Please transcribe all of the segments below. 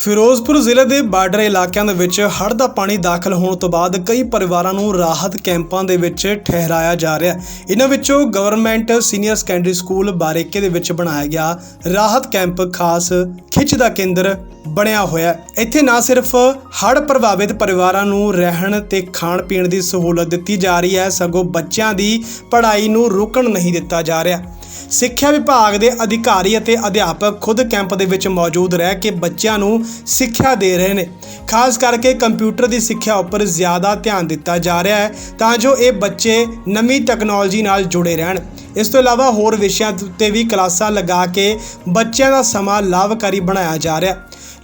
ਫਿਰੋਜ਼ਪੁਰ ਜ਼ਿਲ੍ਹੇ ਦੇ ਬਾਰਡਰ ਇਲਾਕਿਆਂ ਦੇ ਵਿੱਚ ਹੜ੍ਹ ਦਾ ਪਾਣੀ ਦਾਖਲ ਹੋਣ ਤੋਂ ਬਾਅਦ ਕਈ ਪਰਿਵਾਰਾਂ ਨੂੰ ਰਾਹਤ ਕੈਂਪਾਂ ਦੇ ਵਿੱਚ ਠਹਿਰਾਇਆ ਜਾ ਰਿਹਾ ਹੈ। ਇਹਨਾਂ ਵਿੱਚੋਂ government senior secondary school Bareke ਦੇ ਵਿੱਚ ਬਣਾਇਆ ਗਿਆ ਰਾਹਤ ਕੈਂਪ, ਖਾਸ ਖਿੱਚ ਦਾ ਕੇਂਦਰ ਬਣਿਆ ਹੋਇਆ ਇੱਥੇ ਨਾ ਸਿਰਫ ਹੜ੍ਹ ਪ੍ਰਭਾਵਿਤ ਪਰਿਵਾਰਾਂ ਨੂੰ ਰਹਿਣ ਤੇ ਖਾਣ ਪੀਣ ਦੀ ਸਹੂਲਤ ਦਿੱਤੀ ਜਾ ਰਹੀ ਹੈ, ਸਗੋਂ ਬੱਚਿਆਂ ਦੀ ਪੜ੍ਹਾਈ ਨੂੰ ਰੋਕਣ ਨਹੀਂ ਦਿੱਤਾ ਜਾ ਰਿਹਾ। ਸਿੱਖਿਆ ਵਿਭਾਗ ਦੇ ਅਧਿਕਾਰੀ ਅਤੇ ਅਧਿਆਪਕ ਖੁਦ ਕੈਂਪ ਦੇ ਵਿੱਚ ਮੌਜੂਦ ਰਹਿ ਕੇ ਬੱਚਿਆਂ ਨੂੰ ਸਿੱਖਿਆ ਦੇ ਰਹੇ ਨੇ। ਖਾਸ ਕਰਕੇ ਕੰਪਿਊਟਰ ਦੀ ਸਿੱਖਿਆ ਉੱਪਰ ਜ਼ਿਆਦਾ ਧਿਆਨ ਦਿੱਤਾ ਜਾ ਰਿਹਾ ਹੈ ਤਾਂ ਜੋ ਇਹ ਬੱਚੇ ਨਵੀਂ ਟੈਕਨੋਲੋਜੀ ਨਾਲ ਜੁੜੇ ਰਹਿਣ। ਇਸ ਤੋਂ ਇਲਾਵਾ ਹੋਰ ਵਿਸ਼ਿਆਂ ਉੱਤੇ ਵੀ ਕਲਾਸਾਂ ਲਗਾ ਕੇ ਬੱਚਿਆਂ ਦਾ ਸਮਾਂ ਲਾਭਕਾਰੀ ਬਣਾਇਆ ਜਾ ਰਿਹਾ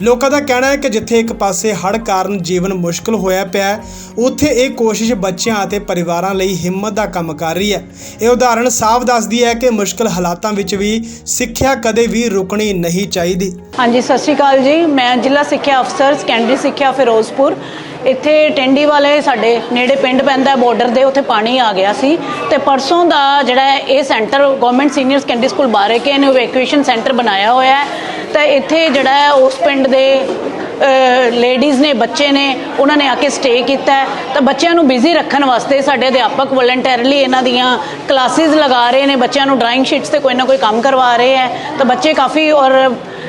ਲੋਕਾਂ ਦਾ ਕਹਿਣਾ ਹੈ ਕਿ ਜਿੱਥੇ ਇੱਕ ਪਾਸੇ ਹੜ੍ਹ ਕਾਰਨ ਜੀਵਨ ਮੁਸ਼ਕਲ ਹੋਇਆ ਪਿਆ ਹੈ, ਉੱਥੇ ਇਹ ਕੋਸ਼ਿਸ਼ ਬੱਚਿਆਂ ਅਤੇ ਪਰਿਵਾਰਾਂ ਲਈ ਹਿੰਮਤ ਦਾ ਕੰਮ ਕਰ ਰਹੀ ਹੈ। ਇਹ ਉਦਾਹਰਣ ਸਾਫ਼ ਦੱਸਦੀ ਹੈ ਕਿ ਮੁਸ਼ਕਲ ਹਾਲਾਤਾਂ ਵਿੱਚ ਵੀ ਸਿੱਖਿਆ ਕਦੇ ਵੀ ਰੁਕਣੀ ਨਹੀਂ ਚਾਹੀਦੀ। ਹਾਂਜੀ, ਸਤਿ ਸ਼੍ਰੀ ਅਕਾਲ ਜੀ। ਮੈਂ ਜ਼ਿਲ੍ਹਾ ਸਿੱਖਿਆ ਅਫਸਰ, ਸੈਕੰਡਰੀ ਸਿੱਖਿਆ ਫਿਰੋਜ਼ਪੁਰ। ਇੱਥੇ ਟੈਂਡੀ ਵਾਲੇ ਸਾਡੇ ਨੇੜੇ ਪਿੰਡ ਪੈਂਦਾ ਬਾਰਡਰ ਦੇ, ਉੱਥੇ ਪਾਣੀ ਆ ਗਿਆ ਸੀ। ਤੇ ਪਰਸੋਂ ਦਾ ਜਿਹੜਾ ਇਹ centre government senior secondary school Bareke ਨੇ ਇਵੈਕੂਏਸ਼ਨ ਸੈਂਟਰ ਬਣਾਇਆ ਹੋਇਆ ਹੈ। ਤਾਂ ਇੱਥੇ ਜਿਹੜਾ ਉਸ ਪਿੰਡ ਦੇ ਲੇਡੀਜ਼ ਨੇ, ਬੱਚੇ ਨੇ, ਉਹਨਾਂ ਨੇ ਆ ਕੇ ਸਟੇ ਕੀਤਾ ਤਾਂ ਬੱਚਿਆਂ ਨੂੰ ਬਿਜ਼ੀ ਰੱਖਣ ਵਾਸਤੇ ਸਾਡੇ ਅਧਿਆਪਕ ਵਲੰਟੀਅਰਲੀ ਇਹਨਾਂ ਦੀਆਂ ਕਲਾਸਿਸ ਲਗਾ ਰਹੇ ਨੇ। ਬੱਚਿਆਂ ਨੂੰ ਡਰਾਇੰਗ ਸ਼ੀਟਸ ਤੇ ਕੋਈ ਨਾ ਕੋਈ ਕੰਮ ਕਰਵਾ ਰਹੇ ਹੈ। ਤਾਂ ਬੱਚੇ ਕਾਫੀ ਔਰ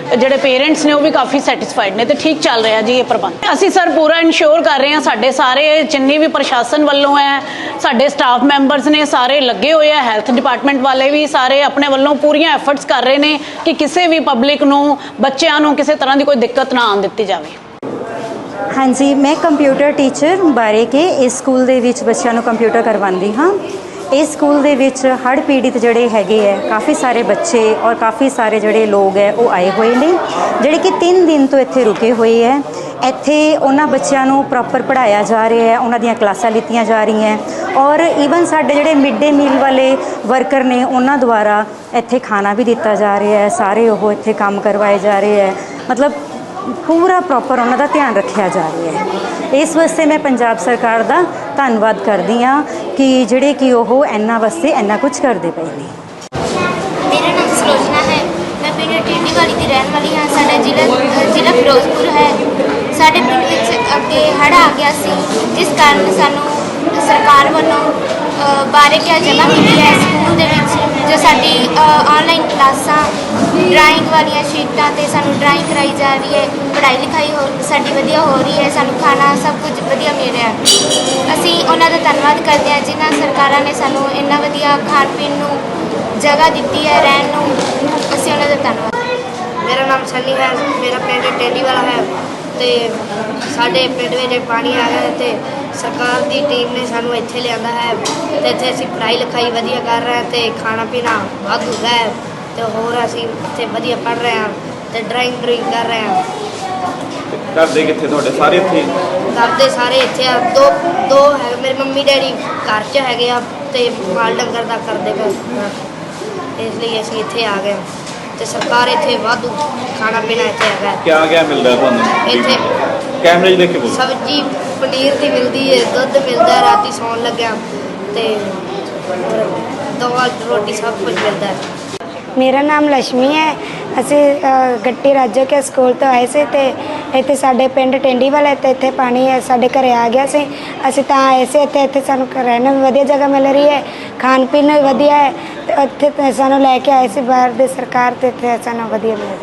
ਜਿਹੜੇ ਪੇਰੈਂਟਸ ਨੇ ਉਹ ਵੀ ਕਾਫੀ ਸੈਟੀਸਫਾਈਡ ਨੇ ਤੇ ਠੀਕ ਚੱਲ ਰਿਹਾ ਜੀ ਇਹ ਪ੍ਰਬੰਧ। ਅਸੀਂ ਸਰ ਪੂਰਾ ਇਨਸ਼ੋਰ ਕਰ ਰਹੇ ਹਾਂ ਸਾਡੇ ਸਾਰੇ ਜਿੰਨੀ ਵੀ ਪ੍ਰਸ਼ਾਸਨ ਵੱਲੋਂ ਹੈ, ਸਾਡੇ ਸਟਾਫ ਮੈਂਬਰਸ ਨੇ ਸਾਰੇ ਲੱਗੇ ਹੋਏ ਆ ਹੈਲਥ ਡਿਪਾਰਟਮੈਂਟ ਵਾਲੇ ਵੀ ਸਾਰੇ ਆਪਣੇ ਵੱਲੋਂ ਪੂਰੀਆਂ ਐਫਰਟਸ ਕਰ ਰਹੇ ਨੇ ਕਿ ਕਿਸੇ ਵੀ ਪਬਲਿਕ ਨੂੰ, ਬੱਚਿਆਂ ਨੂੰ ਕਿਸੇ ਤਰ੍ਹਾਂ ਦੀ ਕੋਈ ਦਿੱਕਤ ਨਾ ਆਉਣ ਦਿੱਤੀ ਜਾਵੇ। ਹਾਂਜੀ, ਮੈਂ ਕੰਪਿਊਟਰ ਟੀਚਰ ਬਾਰੇ ਕੇ ਇਸ ਸਕੂਲ ਦੇ ਵਿੱਚ ਬੱਚਿਆਂ ਨੂੰ ਕੰਪਿਊਟਰ ਕਰਵਾਉਂਦੀ ਹਾਂ। ਇਸ ਸਕੂਲ ਦੇ ਵਿੱਚ ਹੜ੍ਹ ਪੀੜਿਤ ਜਿਹੜੇ ਹੈਗੇ ਹੈ ਕਾਫੀ ਸਾਰੇ ਬੱਚੇ ਔਰ ਕਾਫੀ ਸਾਰੇ ਜਿਹੜੇ ਲੋਕ ਹੈ, ਉਹ ਆਏ ਹੋਏ ਨੇ, ਜਿਹੜੇ ਕਿ 3 ਦਿਨ ਤੋਂ ਇੱਥੇ ਰੁਕੇ ਹੋਏ ਹੈ। ਇੱਥੇ ਉਹਨਾਂ ਬੱਚਿਆਂ ਨੂੰ ਪ੍ਰੋਪਰ ਪੜ੍ਹਾਇਆ ਜਾ ਰਿਹਾ ਹੈ, ਉਹਨਾਂ ਦੀਆਂ ਕਲਾਸਾਂ ਲਿੱਤੀਆਂ ਜਾ ਰਹੀਆਂ ਔਰ ਈਵਨ ਸਾਡੇ ਜਿਹੜੇ ਮਿਡ ਡੇ ਮੀਲ ਵਾਲੇ ਵਰਕਰ ਨੇ, ਉਹਨਾਂ ਦੁਆਰਾ ਇੱਥੇ ਖਾਣਾ ਵੀ ਦਿੱਤਾ ਜਾ ਰਿਹਾ ਹੈ, ਸਾਰੇ ਉਹ ਇੱਥੇ ਕੰਮ ਕਰਵਾਏ ਜਾ ਰਹੇ ਹੈ। ਮਤਲਬ ਪੂਰਾ ਪ੍ਰੋਪਰ ਉਹਨਾਂ ਦਾ ਧਿਆਨ ਰੱਖਿਆ ਜਾ ਰਿਹਾ ਹੈ। ਇਸ ਵਾਸਤੇ ਮੈਂ ਪੰਜਾਬ ਸਰਕਾਰ ਦਾ ਧੰਨਵਾਦ ਕਰਦੀ ਹਾਂ ਕਿ ਜਿਹੜੇ ਕਿ ਉਹ ਇਹਨਾਂ ਵਾਸਤੇ ਇੰਨਾ ਕੁਝ ਕਰਦੇ ਪਏ ਨੇ। ਮੇਰਾ ਨਾਮ ਸਰੋਜਨਾ ਹੈ। ਮੈਂ ਪਿੰਡ ਟਿੰਡੀ ਵਾਲੀ ਦੀ ਰਹਿਣ ਵਾਲੀ ਹਾਂ। ਸਾਡਾ ਜ਼ਿਲ੍ਹਾ ਜ਼ਿਲ੍ਹਾ ਫਿਰੋਜ਼ਪੁਰ ਹੈ। ਸਾਡੇ ਪਿੰਡ ਵਿੱਚ ਅੱਗੇ ਹੜ੍ਹ ਆ ਗਿਆ ਸੀ ਜਿਸ ਕਾਰਨ ਸਾਨੂੰ ਸਰਕਾਰ ਵੱਲੋਂ ਅ, ਬਾਰੇ ਕਿਆ ਜਗ੍ਹਾ ਕੀਤੀ। ਹੈ ਸਕੂਲ ਦੇ ਵਿੱਚ ਸਾਡੀ ਆਨਲਾਈਨ ਕਲਾਸਾਂ ਡਰਾਇੰਗ ਵਾਲੀਆਂ ਸ਼ੀਟਾਂ ਤੇ ਸਾਨੂੰ ਡਰਾਇੰਗ ਕਰਾਈ ਜਾ ਰਹੀ ਹੈ, ਪੜ੍ਹਾਈ ਲਿਖਾਈ ਹੋ, ਸਾਡੀ ਵਧੀਆ ਹੋ ਰਹੀ ਹੈ, ਸਾਨੂੰ ਖਾਣਾ ਸਭ ਕੁਝ ਵਧੀਆ ਮਿਲ ਰਿਹਾ। ਅਸੀਂ ਉਹਨਾਂ ਦਾ ਧੰਨਵਾਦ ਕਰਦੇ ਹਾਂ ਜਿਨ੍ਹਾਂ ਸਰਕਾਰਾਂ ਨੇ ਸਾਨੂੰ ਇੰਨਾ ਵਧੀਆ ਖਾਣ ਪੀਣ ਨੂੰ ਜਗ੍ਹਾ ਦਿੱਤੀ ਹੈ, ਰਹਿਣ ਨੂੰ। ਅਸੀਂ ਉਹਨਾਂ ਦਾ ਧੰਨਵਾਦ। ਮੇਰਾ ਨਾਮ ਸਨੀ ਹੈ, ਮੇਰਾ ਪਿੰਡ ਟੇਲੀ ਵਾਲਾ ਹੈ। ਤੇ ਸਾਡੇ ਪਿੰਡ ਵਿੱਚ ਪਾਣੀ ਆ ਗਿਆ ਤੇ ਸਰਕਾਰ ਦੀ ਟੀਮ ਨੇ ਸਾਨੂੰ ਇੱਥੇ ਲਿਆਂਦਾ ਹੈ ਤੇ ਇੱਥੇ ਅਸੀਂ ਪੜ੍ਹਾਈ ਲਿਖਾਈ ਵਧੀਆ ਕਰ ਰਹੇ ਹਾਂ ਤੇ ਖਾਣਾ ਪੀਣਾ ਵਾਧੂ ਹੈ ਤੇ ਹੋਰ ਅਸੀਂ ਇੱਥੇ ਵਧੀਆ ਪੜ੍ਹ ਰਹੇ ਹਾਂ ਤੇ ਡਰਾਇੰਗ ਡਰੂਇੰਗ ਕਰ ਰਹੇ ਹਾਂ। ਘਰ ਦੇ ਕਿੱਥੇ ਤੁਹਾਡੇ? ਸਾਰੇ ਇੱਥੇ ਘਰ ਦੇ ਸਾਰੇ ਇੱਥੇ ਆ। ਦੋ ਦੋ ਹੈ ਮੇਰੇ ਮੰਮੀ ਡੈਡੀ ਘਰ 'ਚ ਹੈਗੇ ਆ ਤੇ ਮਾਲ ਡੰਗਰ ਦਾ ਕਰਦੇ ਪਏ ਇਸ ਲਈ ਅਸੀਂ ਇੱਥੇ ਆ ਗਏ ਤੇ ਸਰਕਾਰ ਇੱਥੇ ਵਾਧੂ ਖਾਣਾ ਪੀਣਾ ਇੱਥੇ ਹੈਗਾ। ਕਿਆ ਕਿਆ ਮਿਲਦਾ ਤੁਹਾਨੂੰ? ਇੱਥੇ ਕੈਮਰੇ 'ਚ ਦੇਖ ਕੇ ਬੋਲੋ। ਸਬਜ਼ੀ ਪਨੀਰ ਦੀ ਮਿਲਦੀ ਹੈ ਦੁੱਧ ਮਿਲਦਾ ਹੈ ਰਾਤੀ ਸੌਣ ਲੱਗਿਆ ਤੇ ਦਵਾ ਰੋਟੀ ਸਭ ਕੁਝ ਮਿਲਦਾ ਹੈ ਮੇਰਾ ਨਾਮ ਲక్ష్ਮੀ ਹੈ ਅਸੀਂ ਅ, ਗੱਟੀ ਰਾਜੋ ਕੇ ਸਕੂਲ ਤੋਂ ਆਏ ਸੀ ਤੇ ਇੱਥੇ ਸਾਡੇ ਪਿੰਡ ਟੈਂਡੀ ਵਾਲੇ ਤੇ ਇੱਥੇ ਪਾਣੀ ਹੈ ਸਾਡੇ ਘਰੇ ਆ ਗਿਆ ਸੀ। ਅਸੀਂ ਤਾਂ ਆਏ ਸੀ ਇੱਥੇ ਇੱਥੇ ਸਾਨੂੰ ਰਹਿਣ ਨੂੰ ਵਧੀਆ ਜਗ੍ਹਾ ਮਿਲ ਰਹੀ ਹੈ ਖਾਣ ਪੀਣ ਨੂੰ ਵੀ ਵਧੀਆ ਹੈ ਇੱਥੇ ਤਾਂ ਨੂੰ ਲੈ ਕੇ ਆਏ ਸੀ, ਬਾਹਰ ਦੇ ਸਰਕਾਰ ਤੇ ਇੱਥੇ ਸਾਨੂੰ ਵਧੀਆ ਮਿਲ। ਰਿਹਾ